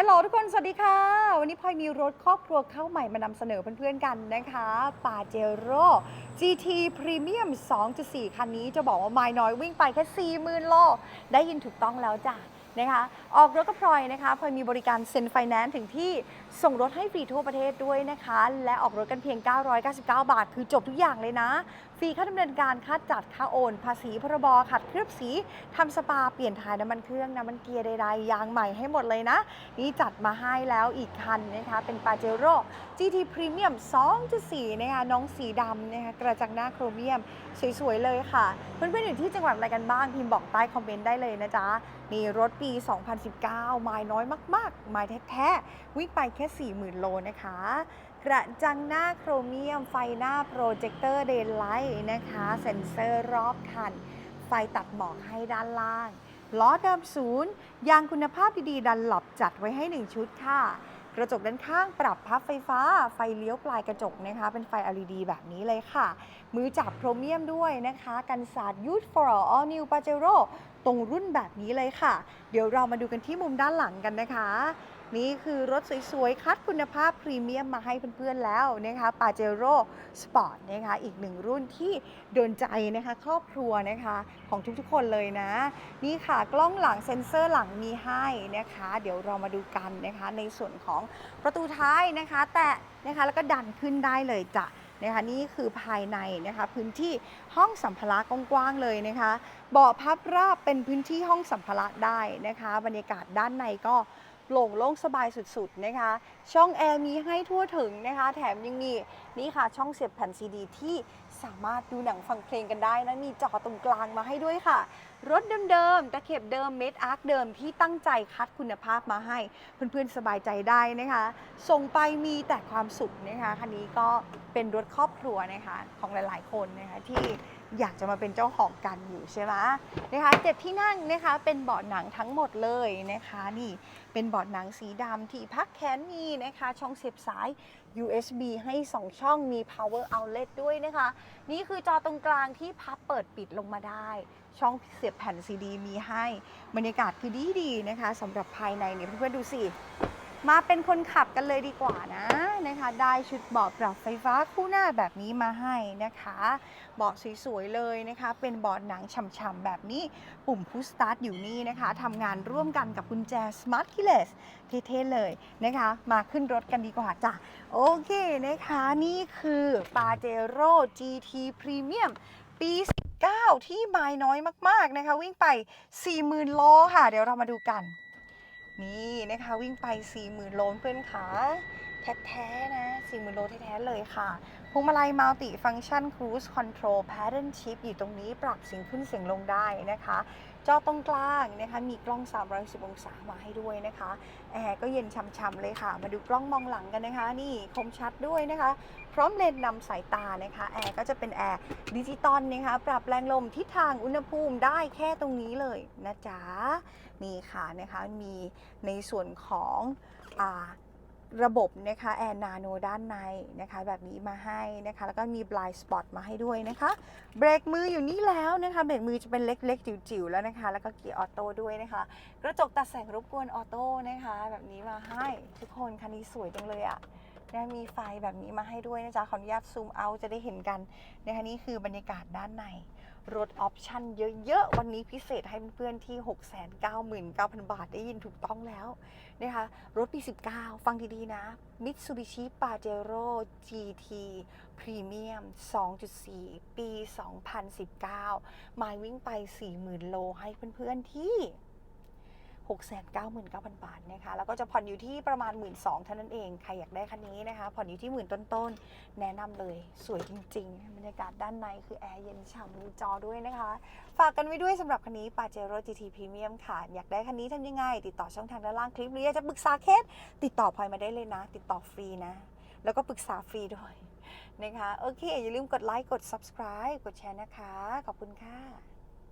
ฮัลโหลทุกคน สวัสดีค่ะ วันนี้พลอยมีรถครอบครัวเข้าใหม่มานำเสนอเพื่อนๆกันนะคะปาเจโร่ GT Premium 2.4 คันนี้จะบอกว่าไม้น้อยวิ่งไปแค่ 40,000 โล ได้ยินถูกต้องแล้วจ้ะ นะคะออกรถกับพลอยนะคะพลอยมีบริการเซ็นไฟแนนซ์ถึงที่ส่งรถให้ฟรีทั่วประเทศด้วยนะคะ และออกรถกันเพียง 999 บาท คือจบทุกอย่างเลยนะ ฟรีค่าดำเนินการค่าจัดค่าโอน ภาษีพรบขัดเคลือบสีทำสปาเปลี่ยนถ่ายน้ำมันเครื่องน้ำมันเกียร์ใดๆยางใหม่ให้หมดเลยนะ นี่จัดมาให้แล้วอีกคันนะคะเป็นปาเจโร่ GT Premium 2.4 นะคะน้องสีดำนะคะกระจังหน้าโครเมียม สวยๆเลยค่ะ เพื่อนๆอยู่ที่จังหวัดอะไรกันบ้างพิมพ์บอกใต้คอมเมนต์ได้เลยนะจ๊ะนี่รถปี 2019 ไม้น้อยมาก ๆ ไม้แท้ๆ วิ่งไปแค่ 40,000 โลนะคะ กระจังหน้าโครเมียม ไฟหน้าโปรเจคเตอร์เดนไลท์นะคะ เซ็นเซอร์รอบคัน ไฟตัดหมอกให้ด้านล่าง ล้อเดิมศูนย์ ยางคุณภาพดีๆ ดันหลับจัดไว้ให้ 1 ชุดค่ะกระจกด้านข้างปรับพับไฟฟ้า ไฟเลี้ยวปลายกระจกนะคะ เป็นไฟ LED แบบนี้เลยค่ะ มือจับโครเมียมด้วยนะคะ กันสาด Youth for All New Pajero ตรงรุ่นแบบนี้เลยค่ะ เดี๋ยวเรามาดูกันที่มุมด้านหลังกันนะคะ นี่คือรถสวยๆ คัดคุณภาพพรีเมียมมาให้เพื่อนๆแล้วนะคะปาเจโร่สปอร์ตนะคะอีกหนึ่งรุ่นที่โดนใจนะคะครอบครัวนะคะของทุกๆคนเลยนะ นี่ค่ะกล้องหลังเซ็นเซอร์หลังมีให้นะคะ เดี๋ยวเรามาดูกันนะคะในส่วนของประตูท้ายนะคะ แตะนะคะแล้วก็ดันขึ้นได้เลยจ้ะ นะคะนี่คือภายในนะคะพื้นที่ห้องสัมภาระกว้างๆเลยนะคะเบาะพับราบเป็นพื้นที่ห้องสัมภาระได้นะคะ บรรยากาศด้านในก็ โปร่งโล่งสบายสุดๆนะคะ ช่องแอร์มีให้ทั่วถึงนะคะ แถมยังมีนี่ค่ะช่องเสียบแผ่นซีดีที่สามารถดูหนังฟังเพลงกันได้นะมีจอตรงกลางมาให้ด้วยค่ะ รถเดิมๆตะเข็บเดิมเมดอาร์คเดิมที่ตั้งใจคัดคุณภาพมาให้ เพื่อนๆสบายใจได้นะคะ ส่งไปมีแต่ความสุขนะคะคันนี้ก็เป็นรถครอบครัวนะคะของหลายๆคนนะคะที่ อยากจะมาเป็นเจ้าของกันอยู่ใช่ไหมนะคะเจ็ดที่นั่งนะคะเป็นเบาะหนังทั้งหมดเลยนะคะนี่เป็นเบาะหนังสีดำที่พักแขนมีนะคะ ช่องเสียบสาย USB ให้ 2 ช่องมี power outlet ด้วยนะคะ นี่คือจอตรงกลางที่พับเปิดปิดลงมาได้ ช่องเสียบแผ่นซีดีมีให้ บรรยากาศคือดีดีนะคะสำหรับภายในเนี่ยเพื่อนๆดูสิ มาเป็นคนขับกันเลยดีกว่านะนะคะ ได้ชุดเบาะปรับไฟฟ้าคู่หน้าแบบนี้มาให้นะคะ เบาะสวยๆเลยนะคะ เป็นเบาะหนังฉ่ำๆแบบนี้ ปุ่มพุชสตาร์ทอยู่นี่นะคะทำงานร่วมกันกับกุญแจ Smart Keyless เท่ๆเลยนะคะ มาขึ้นรถกันดีกว่าจ้ะ โอเคนะคะ นี่คือ Pajero GT Premium ปี 19 ที่ไม้น้อยมากๆนะคะ วิ่งไป 40,000โลค่ะ เดี๋ยวเรามาดูกัน นี่นะคะวิ่งไป 40,000 โลเพื่อนขาแท้ๆนะ 40,000 โลแท้ๆเลยค่ะพวงมาลัยมัลติฟังก์ชัน Cruise Control Pattern Shift อยู่ตรงนี้ปรับเสียงขึ้นเสียงลงได้นะคะ จอตรงกลางนะคะมีกล้อง310องศามาให้ด้วยนะคะแอร์ก็เย็นช่ำๆเลยค่ะ มาดูกล้องมองหลังกันนะคะ นี่คมชัดด้วยนะคะ พร้อมเลนส์นำสายตานะคะแอร์ก็จะเป็นแอร์ดิจิตอลนะคะปรับแรงลมทิศทางอุณหภูมิได้แค่ตรงนี้เลยนะจ๊ะนี่ค่ะนะคะมีในส่วนของอา ระบบนะคะแอร์นาโนด้านในนะคะแบบนี้มาให้นะคะ แล้วก็มี blind spot มาให้ด้วยนะคะเบรกมืออยู่นี่แล้วนะคะเบรกมือจะเป็นเล็ก ๆ จิ๋วๆแล้วนะคะ แล้วก็เกียร์ออโต้ด้วยนะคะ กระจกตัดแสงรบกวนออโต้นะคะ แบบนี้มาให้ทุกคนคันนี้สวยจังเลยอะนะมีไฟแบบนี้มาให้ด้วยนะจ๊ะขออนุญาตซูมเอาจะได้เห็นกันนะคะนี่คือบรรยากาศด้านใน รถออปชั่นเยอะๆ วันนี้พิเศษให้เพื่อนๆที่ 699,000 บาทได้ยินถูกต้องแล้วนะคะ รถปี 19 ฟังดีๆ นะ Mitsubishi Pajero GT Premium 2.4 ปี 2019มายวิ่งไป 40,000 โลให้เพื่อนๆที่ 699,000 บาทนะคะแล้วก็จะผ่อนอยู่ที่ประมาณ 1 2ื่นเท่านั้นเอง ใครอยากได้คันนี้นะคะ ผ่อนอยู่ที่หมื่นต้นๆ แนะนำเลยสวยจริงๆ บรรยากาศด้านในคือแอร์เย็นฉ่ำมีจอด้วยนะคะ ฝากกันไว้ด้วยสำหรับคันนี้ Pajero GT Premium ค่ะ อยากได้คันนี้ทำยังไง ติดต่อช่องทางด้านล่างคลิป หรืออยากจะปรึกษาเคสติดต่อพลอยมาได้เลยนะ ติดต่อฟรีนะ แล้วก็ปรึกษาฟรีด้วยนะคะโอเคอย่าลืมกดไลค์กด subscribe กดแชร์นะคะ ขอบคุณค่ะ